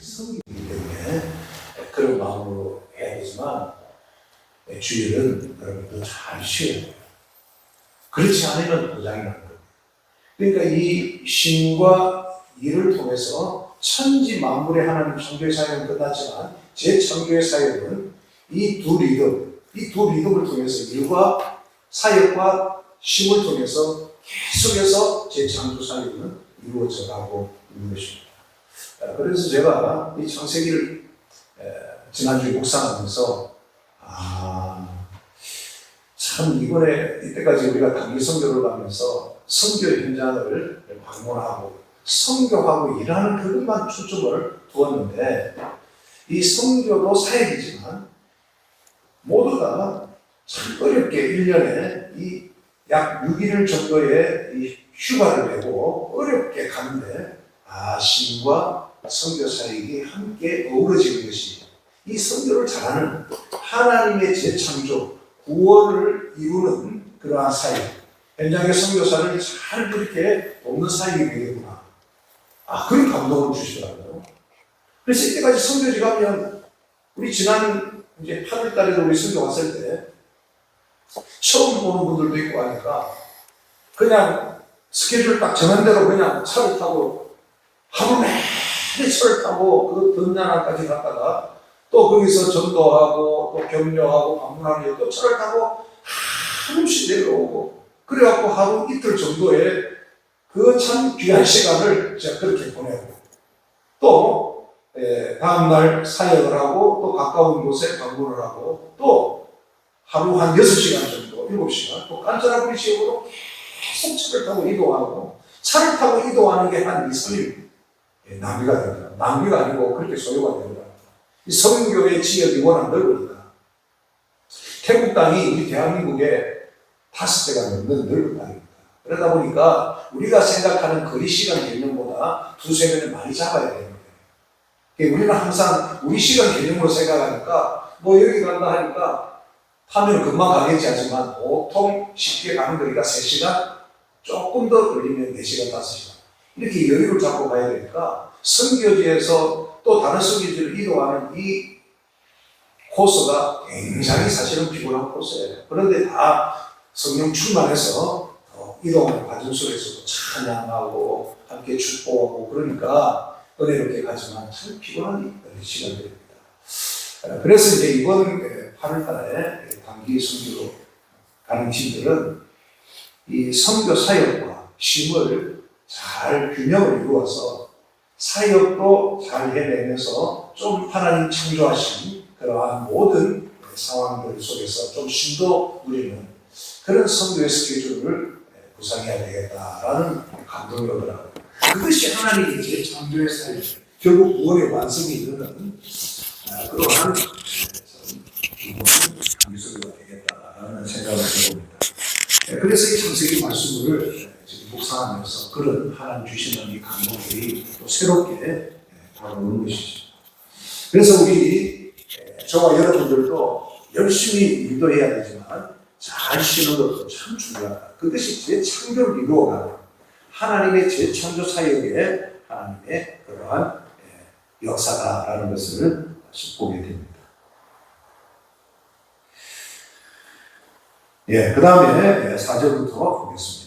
성이기 때문에 그런 마음으로 해야 되지만 주일은 여러분도 잘 쉬어야 돼요. 그렇지 않으면 고장이 나는 거예요. 그러니까 이 신과 일을 통해서 천지 만물의 하나님 창조의 사역은 끝났지만 제 창조의 사역은 이 두 리듬, 이 두 리듬을 통해서 일과 사역과 힘을 통해서 계속해서 제 창조 사역은 이루어져 가고 있는 것입니다. 아, 그래서 제가 이 창세기를 에, 지난주에 묵상하면서 아, 참 이번에 이때까지 우리가 단기 선교를 가면서 선교 현장을 방문하고 선교하고 일하는 그것만 초점을 두었는데 이 선교도 사역이지만 모두가 참 어렵게 1년에 이 약 6일 정도의 이 휴가를 내고 어렵게 가는데 아 신과 사역이 함께 어우러지는 것이 이 선교를 잘하는 하나님의 재창조 구원을 이루는 그러한 사역. 현장의 선교사를 잘 그렇게 돕는 사역이 되겠구나. 아 그런 감동을 주시더라고요. 그래서 이때까지 선교지 가면 우리 지난 이제 8월 달에도 우리 선교 왔을 때 처음 보는 분들도 있고 하니까 그냥 스케줄 딱 정한 대로 그냥 차를 타고 하루 내내 차를 타고 그 던나나까지 갔다가 또 거기서 전도하고 또 격려하고 방문하고 또 차를 타고 하루씩 내려오고 그래갖고 하루 이틀 정도의 그참 귀한 시간을 제가 그렇게 보내고 또 에, 다음날 사역을 하고 또 가까운 곳에 방문을 하고 또 하루 한 6시간 정도, 7시간, 또 깐짜라구리 지역으로 계속 차를 타고 이동하고, 차를 타고 이동하는 게 한 2, 3일 예, 낭비가 됩니다. 낭비가 아니고 그렇게 소요가 됩니다. 이 성교의 지역이 워낙 넓으니까. 태국 땅이 우리 대한민국의 다섯 배가 넘는 넓은 땅입니다. 그러다 보니까 우리가 생각하는 거리 시간 개념보다 두세 배는 많이 잡아야 됩니다. 우리는 항상 우리 시간 개념으로 생각하니까 뭐 여기 간다 하니까 하면 금방 가겠지 하지만 보통 쉽게 가는 거리가 3시간 조금 더 걸리면 4시간, 5시간 이렇게 여유를 잡고 가야 되니까 선교지에서 또 다른 선교지로 이동하는 이 코스가 굉장히 사실은 피곤한 코스예요. 그런데 다 성령 충만해서 어, 이동하는 과정 속에서도 찬양하고 함께 축복하고 그러니까 은혜롭게 가지만 참 피곤한 시간들입니다. 어, 그래서 이제 이번 8월 달에 단기 선교로 가는 팀들은 이 선교 사역과 쉼을 잘 균형을 이루어서 사역도 잘 해내면서 좀 하나님 창조하신 그러한 모든 상황들 속에서 좀 쉼도 누리는 그런 선교의 스케줄을 구상해야 되겠다라는 감동이 오더라고요. 그것이 하나님의 제 창조의 사역, 결국 구원의 완성이 이르는 아, 그러한 기술가 되겠다라는 생각을 해봅니다. 네, 그래서 이 창세기 말씀을 묵상하면서 그런 하나님 주시는 이 감동들이 또 새롭게 다가오는 것이죠. 그래서 우리 저와 여러분들도 열심히 인도해야 되지만 잘 쉬는 것도 참 중요하다. 그것이 재창조를 이루어가는 하나님의 재창조 사역에 하나님의 그러한 역사다라는 것을 보게 됩니다. 예, 그 다음에 4절부터 보겠습니다.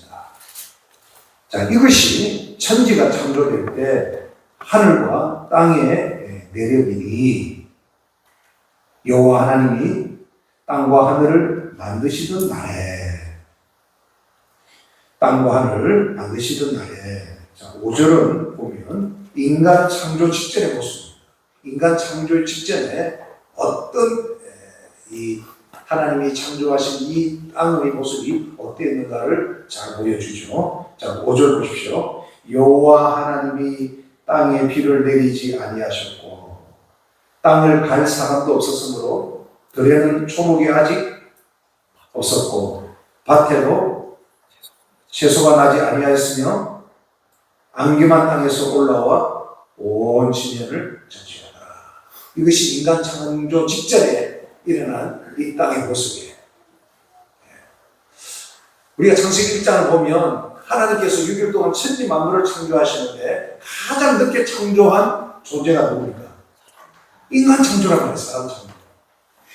자, 이것이 천지가 창조될 때 하늘과 땅의 내력이니 여호와 하나님이 땅과 하늘을 만드시던 날에 땅과 하늘을 만드시던 날에 자, 5절은 보면 인간 창조 직전의 모습 인간 창조 직전에 어떤 이 하나님이 창조하신 이 땅의 모습이 어땠는가를 잘 보여주죠. 자, 5절 보십시오. 여호와 하나님이 땅에 비를 내리지 아니하셨고 땅을 갈 사람도 없었으므로 들에는 초목이 아직 없었고 밭에도 채소가 나지 아니하였으며 안개만 땅에서 올라와 온 지면을 적시하다. 이것이 인간 창조 직전에 일어난 이 땅의 모습이에요. 우리가 창세기 1장을 보면 하나님께서 6일 동안 천지 만물을 창조하시는데 가장 늦게 창조한 존재가 누굽니까? 인간 창조라고 해요, 사람 창조.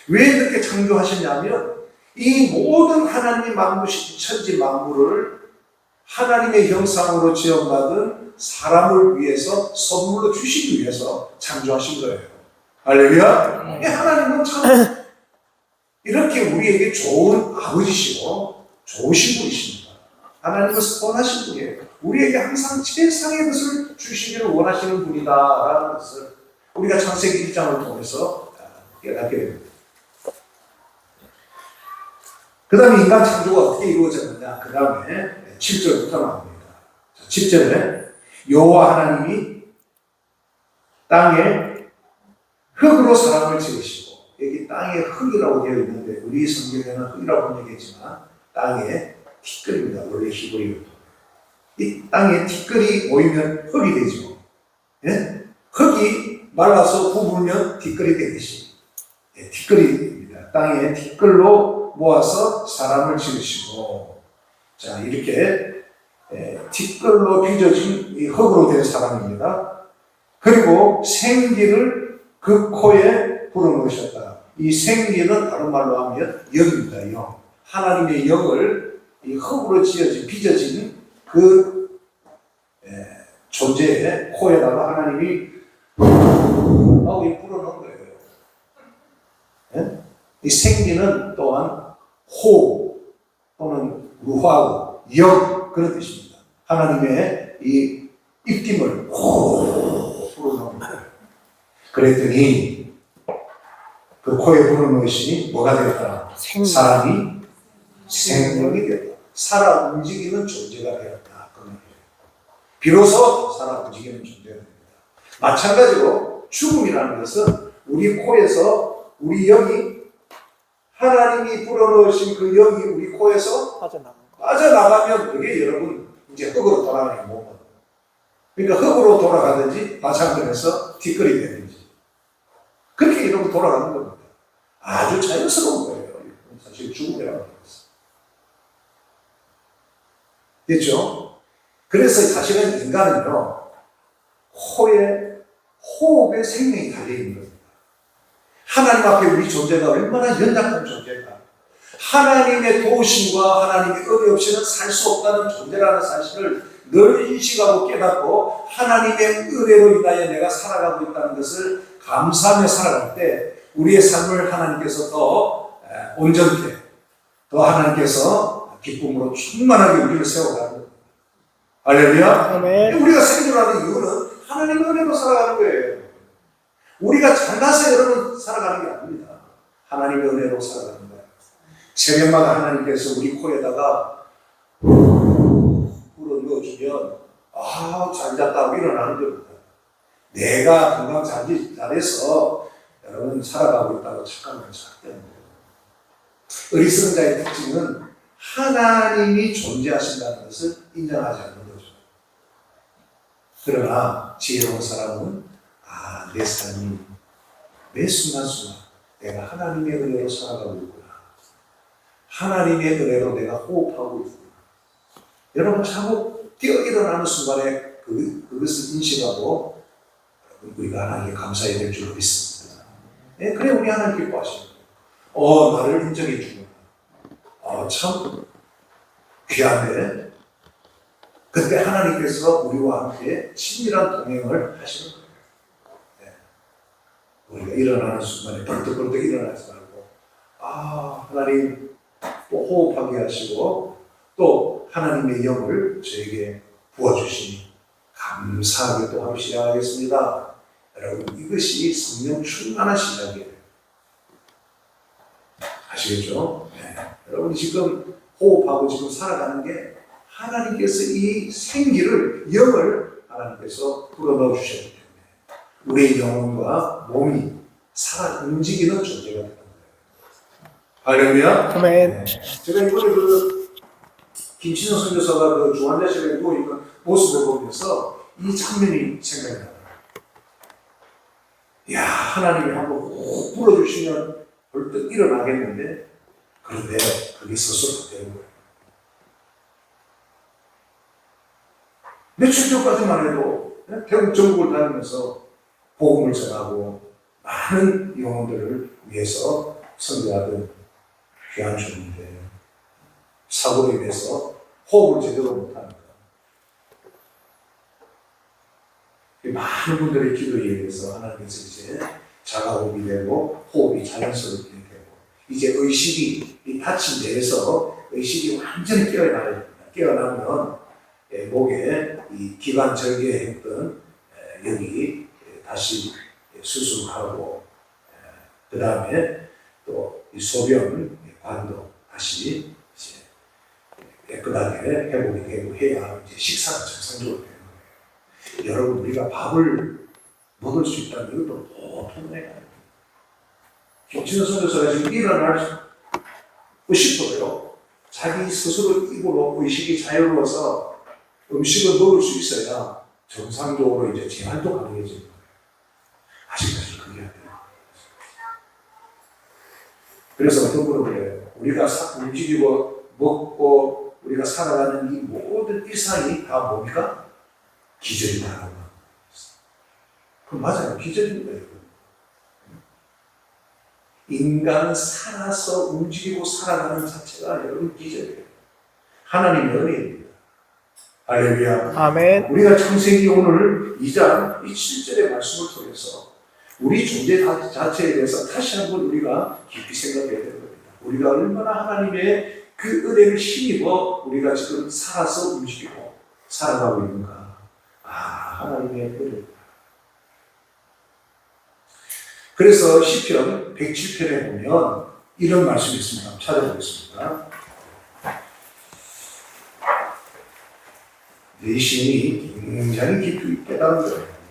왜 이렇게 창조하셨냐면, 이 모든 하나님 만무신 천지 만물을 하나님의 형상으로 지원받은 사람을 위해서 선물로 주시기 위해서 창조하신 거예요. 할렐루야. 이 하나님은 참 이렇게 우리에게 좋은 아버지시고 좋으신 분이십니다. 하나님은 선하신 분이에요. 우리에게 항상 최상의 것을 주시기를 원하시는 분이다라는 것을 우리가 창세기 1장을 통해서 깨닫게 됩니다. 그 다음에 인간 창조가 어떻게 이루어졌느냐. 그 다음에 7절부터 나옵니다. 7절에 여호와 하나님이 땅에 흙으로 사람을 지으시고 여기 땅에 흙이라고 되어 있는데 우리 성경에는 흙이라고 번역했지만 땅에 티끌입니다. 원래 히브리어. 이 땅에 티끌이 모이면 흙이 되죠. 예? 흙이 말라서 부풀면 티끌이 되듯이 예, 티끌이 됩니다. 땅에 티끌로 모아서 사람을 지으시고 자 이렇게 예, 티끌로 빚어진 이 흙으로 된 사람입니다. 그리고 생기를 그 코에 불어넣으셨다. 이 생기는 다른 말로 하면 영입니다. 영. 하나님의 영을 이 흙으로 지어진 빚어진 그 예, 존재의 코에다가 하나님이 불어넣은 거예요. 예? 이 생기는 또한 호 또는 루하고 영 그런 뜻입니다. 하나님의 이 입김을 호 불어넣은 거예요. 그랬더니 그 코에 불어넣으시니 뭐가 되었다? 사람이 생명이 되었다. 살아 움직이는 존재가 되었다. 그 말이에요. 비로소 살아 움직이는 존재가 됩니다. 마찬가지로 죽음이라는 것은 우리 코에서 우리 영이 하나님이 불어넣으신 그 영이 우리 코에서. 빠져나가면 그게 여러분 이제 흙으로 돌아가는 거고 그러니까 흙으로 돌아가든지 마찬가지에서 뒷거리 되든지 그렇게 여러분 돌아가는 겁니다. 아주 자연스러운 거예요. 사실 죽음이라고 하는 것은. 됐죠? 그래서 사실은 인간은요, 코에, 호흡에 생명이 달려있는 겁니다. 하나님 앞에 우리 존재가 얼마나 연약한 존재인가. 하나님의 도우심과 하나님의 은혜 없이는 살 수 없다는 존재라는 사실을 늘 인식하고 깨닫고 하나님의 은혜로 인하여 내가 살아가고 있다는 것을 감사하며 살아갈 때 우리의 삶을 하나님께서 더 에, 온전케, 더 하나님께서 기쁨으로 충만하게 우리를 세워가는 겁니다. 할렐루야. 아멘. 우리가 생존하는 이유는 하나님의 은혜로 살아가는 거예요. 우리가 잘나서 여러분 살아가는 게 아닙니다. 하나님의 은혜로 살아가는 거예요. 새벽마다 하나님께서 우리 코에다가 불어 넣어주면 아, 잘 잤다고 일어나는 겁니다. 내가 건강 잘, 잘해서 여러분 살아가고 있다고 착각을 절대 안 돼요. 어리석은 자의 특징은 하나님이 존재하신다는 것을 인정하지 않는 거죠. 그러나 지혜로운 사람은 아, 내 삶이 매 순간순간 내가 하나님의 은혜로 살아가고 있구나. 하나님의 은혜로 내가 호흡하고 있구나. 여러분 자꾸 뛰어 일어나는 순간에 그, 그것을 인식하고 우리가 하나님께 감사해야 될줄 믿습니다. 예, 그래 우리 하나님 기뻐하시는 거예요. 어, 나를 인정해 주구나. 어, 참 귀한데 그때 하나님께서 우리와 함께 친밀한 동행을 하시는 거예요. 네. 우리가 일어나는 순간에 벌떡벌떡 일어나지 말고, 아, 하나님 또 호흡하게 하시고, 또 하나님의 영을 저에게 부어주시니, 감사하게 또 하루 시작하겠습니다. 여러분, 이것이 성령 충만한 시작이에요. 아시겠죠? 네. 여러분, 지금 호흡하고 지금 살아가는 게 하나님께서 이 생기를, 영을 하나님께서 불어넣어 주셨기 때문에 우리의 영혼과 몸이 살아 움직이는 존재가 되는 거예요. 할렐루야. 아멘. 네. 제가 이번에 그 김신영 선교사가 그 중환자실에 누워 있는 모습을 보면서 이 장면이 생각이 나요. 야 하나님이 한번 훅 불어주시면 벌떡 일어나겠는데 그런데 그게 스스로 되는 거예요. 며칠 전까지만 해도 태국 전국을 다니면서 복음을 전하고 많은 영혼들을 위해서 선교하던 귀한 주님인데 사고로 인해서 호흡을 제대로 못하는 거. 이 많은 분들의 기도에 의해서 하나님께서 이제 자가호흡이 되고 호흡이 자연스럽게 되고 이제 의식이 이 다친 데에서 의식이 완전히 깨어나야. 깨어나면 예, 목에 이 기관 절개했던 예, 여기 예, 다시 수술하고 그 다음에 또 이 소변 관도 다시 이제 깨끗하게 회복이 되고 해야 이제 식사가 정상적으로 거예요. 여러분 우리가 밥을 먹을 수 있다는 이것도 보통 내 김치는 선교사가 지금 일어날 싶어요. 자기 스스로 입으로 의식이 자유로워서 음식을 먹을 수 있어야 정상적으로 이제 재활도 가능해지는 거예요. 아직까지 그게 안 돼요. 그래서 어떤 분은 그래요. 우리가 사- 움직이고 먹고 우리가 살아가는 이 모든 일상이 다 뭡니까? 기절이다라고 합니다. 그 맞아요. 기절입니다. 여러분. 인간은 살아서 움직이고 살아가는 자체가 여러분 기절이에요. 하나님의 은혜입니다. 할렐루야. 아멘. 우리가 창세기 오늘 2장 이 7절의 말씀을 통해서 우리 존재 자- 자체에 대해서 다시 한번 우리가 깊이 생각해야 되는 겁니다. 우리가 얼마나 하나님의 그 은혜를 힘입어 우리가 지금 살아서 움직이고 살아가고 있는가. 아, 하나님의 은혜. 그래서 시편 107편에 보면 이런 말씀이 있습니다. 찾아보겠습니다. 내 신이 굉장히 깊이 깨달은 거예요.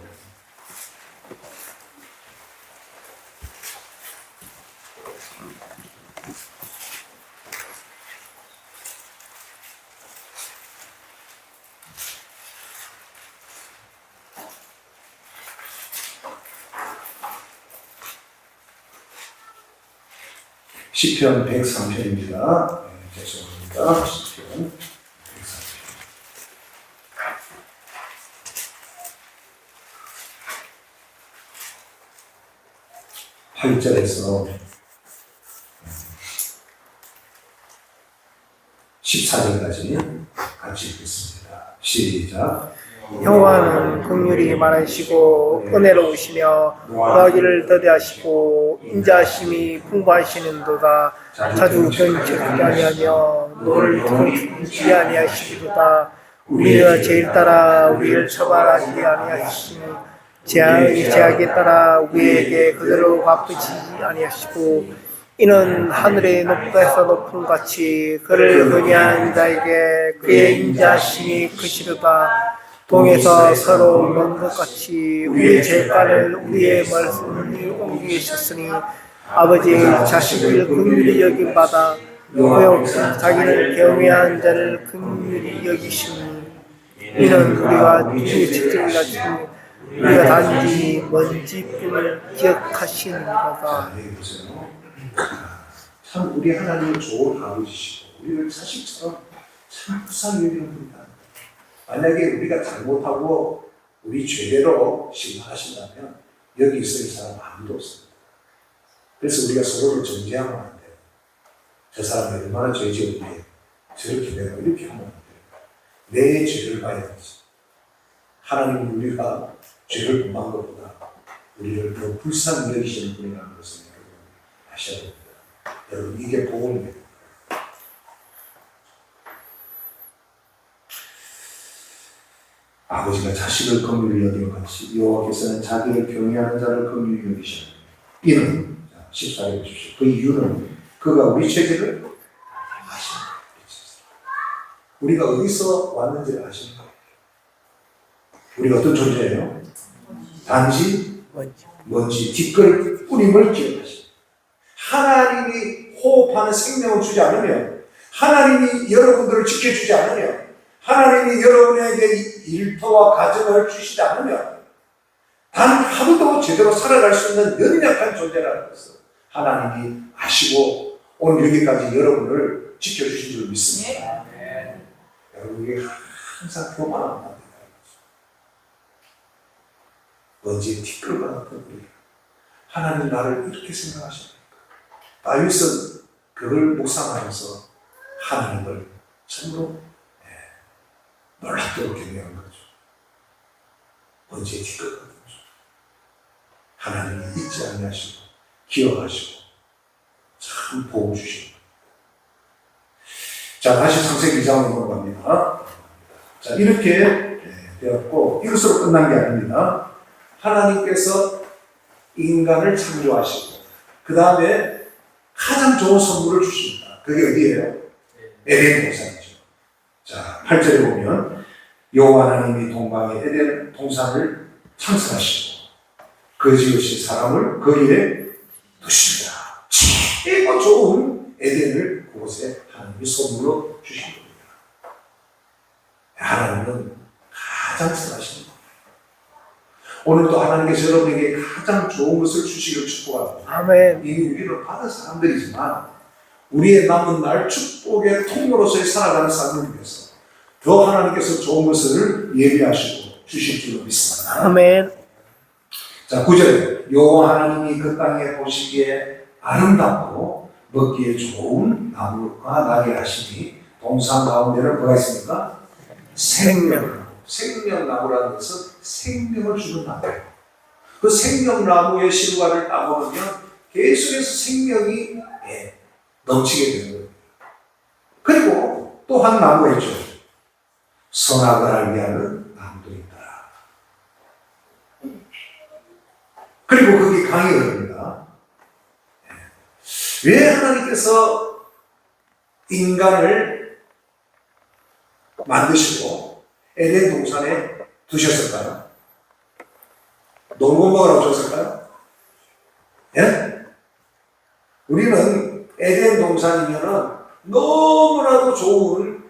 시편 103편입니다. 네, 죄송합니다. 시편 103편. 8절에서 14절까지 같이 읽겠습니다. 시작. 여호와는 긍휼이 많으시고 은혜로우시며 너희를 더디하시고 인자하심이 풍부하시는도다. 자주 변치지 아니하며 너를 두지 아니하시리로다. 우리가 제일 따라 우리를 처벌하지 아니하시니 제약이 제약에 따라 우리에게 그대로 갚으지 아니하시고 이는 하늘의 높다에서 높은 같이 그를 의미한 자에게 그의 인자심이 크시르다 동에서 서로 먼것 같이 우리의 죄가를 우리의 말씀을 옮기셨으니 아버지 자식을 긍휼히 여김 받아 오역 자기를 경외한 자를 긍휼히 여기시니 이는 우리가 주의 직접이라 우리가 단지 먼지 뿐을 기억하시는가 자, 여기 보세요. 참 우리 하나님은 좋은 아버지시고 우리를 자식처럼 참 불쌍히 여기는 분이다. 만약에 우리가 잘못하고 우리 죄대로 심판하신다면 여기 있을 사람 아무도 없습니다. 그래서 우리가 서로를 정죄하면 안 돼요. 저 사람이 얼마나 죄 지었는데 저렇게 내가 이렇게 하면 안 돼요. 내 죄를 봐야지. 하나님은 우리가 죄를 범한 것보다 우리를 더 불쌍히 여기시는 분이라는 것을 여러분 아셔야 됩니다. 여러분 이게 복음입니다. 아버지가 자식을 긍휼히 여기는 같이 여호와께서는 자기를 경외하는 자를 긍휼히 여기시는 이는 14절 보십시오. 그 이유는 그가 우리 죄를 아시는 거예요. 우리가 어디서 왔는지를 아시는 거예요. 우리가 어떤 존재예요? 단지 먼지 뒷걸 뿌림을 기억하십니다. 하나님이 호흡하는 생명을 주지 않으면 하나님이 여러분들을 지켜주지 않으면 하나님이 여러분에게 일터와 가정을 주시지 않으면 단 하루도 제대로 살아갈 수 있는 연약한 존재라는 것을 하나님이 아시고 오늘 여기까지 여러분을 지켜주신 줄 믿습니다. 여러분 이게 항상 됩니다. 먼지에 티끌과 같은 우리 하나님 나를 이렇게 생각하십니까? 다윗은 그걸 묵상하면서 하나님을 참으로 예, 놀랍도록 경외한 거죠. 같은 거죠. 하나님이 잊지 아니하시고 기억하시고 참 보호 주시고 자 다시 창세기 2장으로 넘어갑니다. 자 이렇게 예, 되었고 이것으로 끝난 게 아닙니다. 하나님께서 인간을 창조하시고 그 다음에 가장 좋은 선물을 주십니다. 그게 어디예요? 에덴 동산이죠. 자 8절에 보면 여호와 하나님이 동방의 에덴 동산을 창설하시고 그 지으신 사람을 거기에 두십니다. 최고 좋은 에덴을 그곳에 하나님이 선물로 주신 겁니다. 하나님은 가장 선하신 겁니다. 오늘도 하나님께서 여러분에게 가장 좋은 것을 주시기를 축복합니다. 아멘. 이 우리를 받은 사람들이지만 우리의 남은 날 축복의 통로로서의 살아가는 삶을 위해서 더 하나님께서 좋은 것을 예비하시고 주실 줄로 믿습니다. 아멘. 자, 9절에 여호와 하나님이 그 땅에 보시기에 아름답고 먹기에 좋은 나무가 나게 하시니 동산 가운데는 뭐가 있습니까? 생명. 생명나무라는 것은 생명을 주는 나무예요. 그 생명나무의 실과를 따먹으면 계속해서 생명이 예, 넘치게 되는 거예요. 그리고 또 한 나무가 있죠. 선악을 알게 하는 있다. 그리고 거기 강이 흐릅니다. 예. 왜 하나님께서 인간을 만드시고 에덴 동산에 두셨을까요? 놀고 먹으라고 줬을까요? 예? 우리는 에덴 동산이면은 너무나도 좋은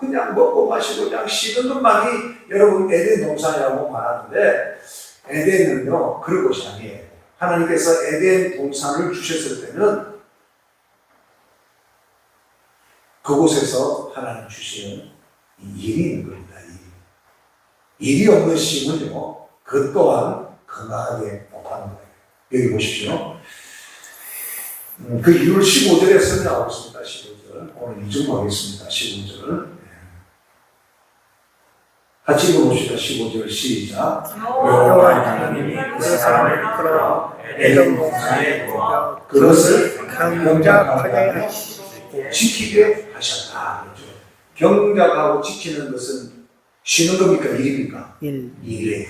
그냥 먹고 마시고 그냥 쉬는 것만이 여러분 에덴 동산이라고 말하는데 에덴은요 그런 곳이 아니에요. 하나님께서 에덴 동산을 주셨을 때는 그곳에서 하나님 주시는 일이 있는 겁니다. 일. 일이 없는 심은요 그 또한 건강하게 못하는 거예요. 여기 보십시오. 음, 그 이유를 15절에 설명하고 있습니다. 15절. 오늘 이중하겠습니다. 15절을. 같이 읽어봅시다. 15절 시작. 여호와 하나님이 그 사람을 이끌어 에덴 동산에 그것을 경작하게 하시고 지키게 하셨다. 그렇죠. 경작하고 지키는 것은 쉬는 겁니까? 일입니까? 일. 일이에요.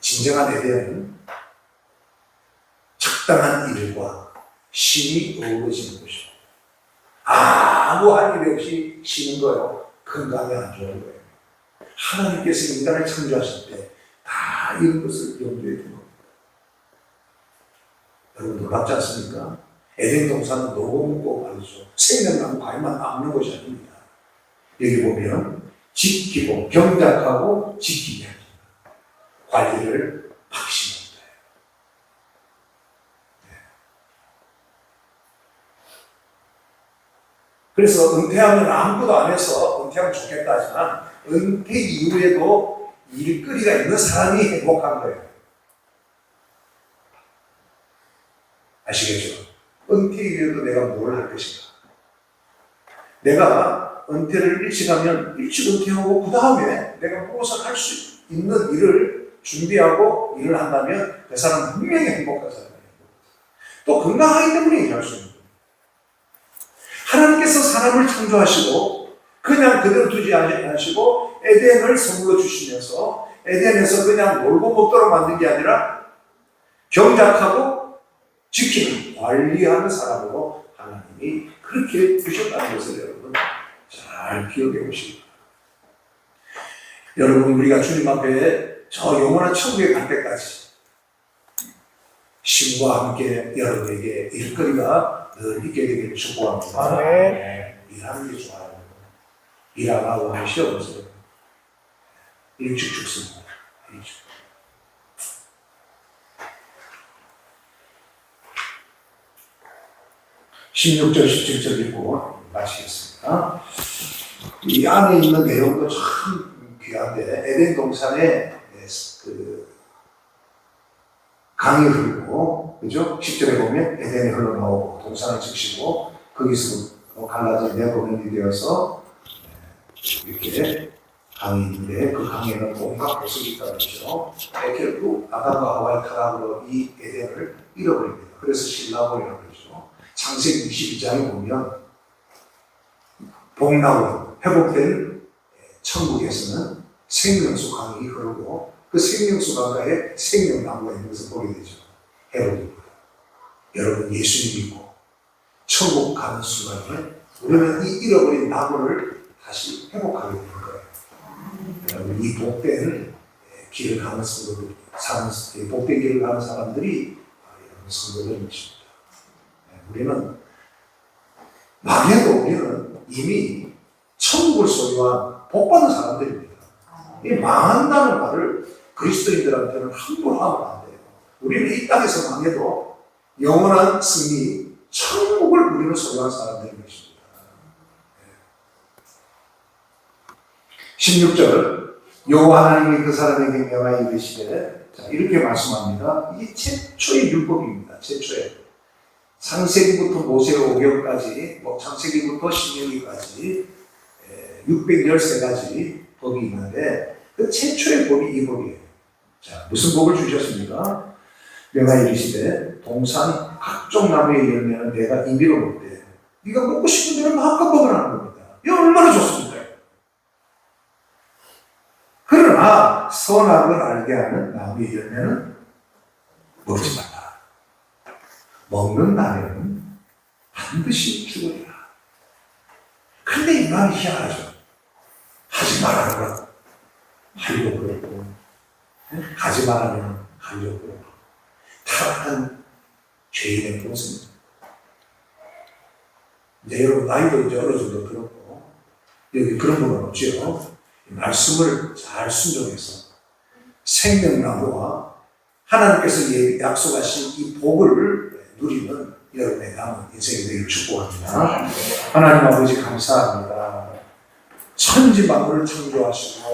진정한 에덴은 적당한 일과 쉼이 어우러지는 것이죠. 아무 할 일 없이 쉬는 거요. 건강에 안 좋은 거예요. 하나님께서 인간을 창조하실 때 다 이런 것을 염두에 둔 겁니다. 여러분 놀랍지 않습니까? 에덴 동산은 놀고 먹고 말이죠. 생명나무 과일만 따먹는 것이 아닙니다. 여기 보면 지키고 경작하고 지키게 합니다. 관리를 박심합니다. 네. 그래서 은퇴하면 아무것도 안 해서 은퇴하면 좋겠다 하지만 은퇴 이후에도 일거리가 있는 사람이 행복한 거예요. 아시겠죠? 은퇴 이후에도 내가 뭘 할 것인가? 내가 은퇴를 일찍 하면 일찍 은퇴하고 그 다음에 내가 무엇을 할 수 있는 일을 준비하고 일을 한다면 그 사람은 분명히 행복한 사람이에요. 또 건강하기 때문에 일할 수 있는 거예요. 하나님께서 사람을 창조하시고 그냥 그대로 두지 않으시고 에덴을 선물로 주시면서 에덴에서 그냥 놀고 먹도록 만든 게 아니라 경작하고 지키는 관리하는 사람으로 하나님이 그렇게 주셨다는 것을 여러분 잘 기억해 보시기 바랍니다. 여러분 우리가 주님 앞에 저 영원한 천국에 갈 때까지 신과 함께 여러분에게 일거리가 늘 있게 되기를 축복합니다. 아멘. 네, 일하는 게 좋아요. 일안 하고 하면 시험에서 일찍 죽습니다. 일찍. (16절) (17절) 읽고 마치겠습니다 이 안에 있는 내용도 참 귀한데 에덴 동산에 그 강이 흐르고 그죠? 10절에 보면 에덴이 흘러나오고 동산을 적시고 거기서 갈라져 내보면이 되어서 이렇게 있는데 그 강에는 온갖 보석이 있다고 그러죠. 결국 아담과 하와의 타락으로 이 에덴을 잃어버립니다. 그래서 신라본이라고 그러죠. 창세기 22장에 보면 복나고 회복된 천국에서는 생명수 강이 흐르고 그 생명수 강가에 생명나무가 있는 것을 보게 되죠. 헤로드입니다. 여러분 예수 믿고 천국 가는 순간에 우리는 이 잃어버린 나무를 다시 회복하게 되는 거예요. 여러분 이 복된 길을 가는 성도들, 사는 복된 길을 가는 사람들이 여러분 성도들이십니다. 우리는 망해도 우리는 이미 천국을 소유한 복받은 사람들입니다. 이 망한다는 말을 그리스도인들한테는 함부로 하면 안 돼요. 우리는 이 땅에서 망해도 영원한 승리, 천국을 우리는 소유한 사람들인 것입니다. 16절 여호와 하나님이 그 사람에게 명하여 이르시되 자 이렇게 말씀합니다. 이게 최초의 율법입니다. 최초의 창세기부터 모세오경까지 뭐 창세기부터 신명기까지 613가지 법이 있는데 그 최초의 법이 이 법이에요. 자 무슨 법을 주셨습니까? 명하여 이르시되 동산 각종 나무의 열매는 내가 임의로 먹되 네가 먹고 싶은 대로 마음껏 먹으라는 겁니다. 이 얼마나 좋습니까? 그러나 선악을 알게 하는 나무의 열매는 먹지 말라. 먹는 날에는 반드시 죽으리라. 근데 인간이 희한하죠. 하지 말라고 하려고 그러고, 하지 말라면 하려고 그러고, 타락한 죄인의 모습입니다. 이제 여러분 나이도 이제 어느 정도 들었고, 여기 그런 분은 없지요. 말씀을 잘 순종해서 생명나무와 하나님께서 예, 약속하신 이 복을 누리는 여러분의 남은 인생이 되길 축복합니다. 하나님 아버지 감사합니다. 천지 만물을 창조하시고